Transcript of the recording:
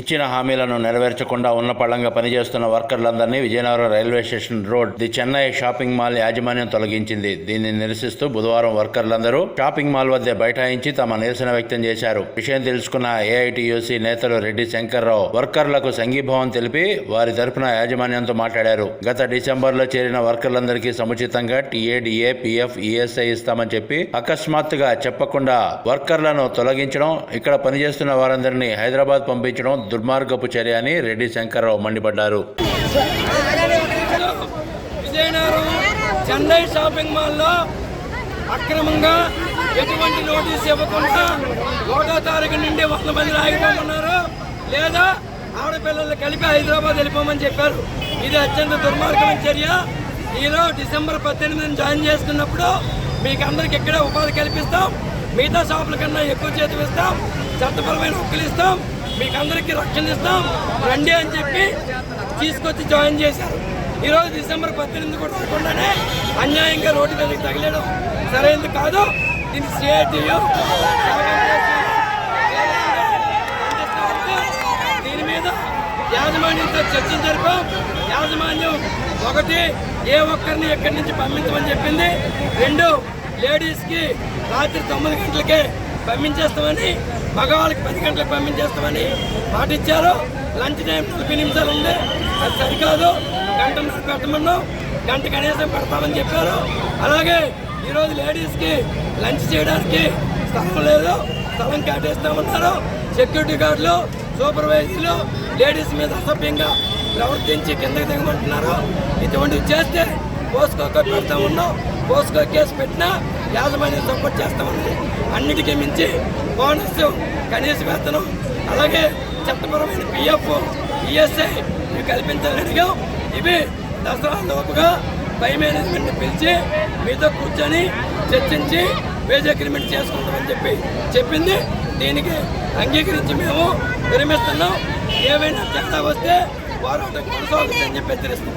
ఇచ్చిన హామీలను నెరవేర్చకుండా ఉన్న పళంగా పనిచేస్తున్న వర్కర్లందరినీ Vizianagaram railway station road the Chennai shopping mall యాజమాన్యం తొలగించింది. దీన్ని నిరసిస్తూ బుధవారం వర్కర్లందరూ షాపింగ్ మాల్ వద్ద బైఠాయించి తమ నిరసన వ్యక్తం చేశారు. విషయం తెలుసుకున్న ఏఐటీయూసీ నేతలు రెడ్డి శంకర్రావు వర్కర్లకు సంఘీభావం తెలిపి వారి తరపున యాజమాన్యంతో మాట్లాడారు. గత డిసెంబర్లో చేరిన వర్కర్లందరికీ సముచితంగా టీఏడీఏ పిఎఫ్ ఈఎస్ఐ ఇస్తామని చెప్పి అకస్మాత్తుగా చెప్పకుండా వర్కర్లను తొలగించడం ఇక్కడ పనిచేస్తున్న వారందరినీ హైదరాబాద్ పంపించడం దుర్మార్గపు చర్య అని రెడ్డి శంకర్రావు మండిపడ్డారు. విజయనగరం చెన్నై షాపింగ్ మాల్లో అక్రమంగా ఎటువంటి నోటీస్ ఇవ్వకుండా ఒకటో తారీఖు నుండి వంద మంది ఆగిపోమన్నారు లేదా ఆడపిల్లలు కలిపి హైదరాబాద్ వెళ్ళిపోమని చెప్పారు. ఇది అత్యంత దుర్మార్గమైన చర్య. ఈరోజు డిసెంబర్ పద్దెనిమిదిని జాయిన్ చేసుకున్నప్పుడు మీకు అందరికి ఇక్కడే ఉపాధి కల్పిస్తాం. మిగతా షాపుల కన్నా ఎక్కువ చేతి ఇస్తాం చట్టపరమైన హక్కులు ఇస్తాం. మీకు అందరికీ రక్షణ ఇస్తాం. రండి అని చెప్పి తీసుకొచ్చి జాయిన్ చేశారు. ఈరోజు డిసెంబర్ పద్దెనిమిది కూడా రాకుండానే అన్యాయంగా రోడ్డు మీదకి తగిలేయడం సరైనది కాదు. దీన్ని సిఐటియు దీని మీద యాజమాన్యంతో చర్చ జరిపాం. యాజమాన్యం ఒకటి ఏ ఒక్కరిని ఎక్కడి నుంచి పంపించమని చెప్పింది? రెండు లేడీస్కి రాత్రి తొమ్మిది గంటలకే పంపించేస్తామని మగవాళ్ళకి పది గంటలకు పంపించేస్తామని పాటించారు లంచ్ టైం నలభై నిమిషాలు ఉంది అది సరికాదు. గంట పెట్టమన్నాం. గంట కనీసం పెడతామని చెప్పారు. అలాగే ఈరోజు లేడీస్కి లంచ్ చేయడానికి స్థలం లేదు. స్థలం కేటాయిస్తామన్నారు సెక్యూరిటీ గార్డులు సూపర్వైజర్లు లేడీస్ మీద అసభ్యంగా ప్రవర్తించి కిందకి దిగమంటున్నారు. ఇటువంటివి చేస్తే పోస్కోక పెడతా ఉన్నాం. పోస్కో కేసు పెట్టినా యాజమాన్యం సపోర్ట్ చేస్తా ఉంది. అన్నిటికీ మించి బోనస్ కనీస వేతనం అలాగే చట్టపరమైన పిఎఫ్ ఈఎస్ఐ ఇవి కల్పించాలని అడిగాం. ఇవి దసరా లోపుగా పై మేనేజ్మెంట్ని పిలిచి మీతో కూర్చొని చర్చించి వేజ్ అగ్రిమెంట్ చేసుకుంటామని చెప్పి చెప్పింది. దీనికి అంగీకరించి మేము విరమిస్తున్నాం. ఏమైనా తేడా వస్తే పోరాటం కొనసాగుతుందని చెప్పి హెచ్చరిస్తాం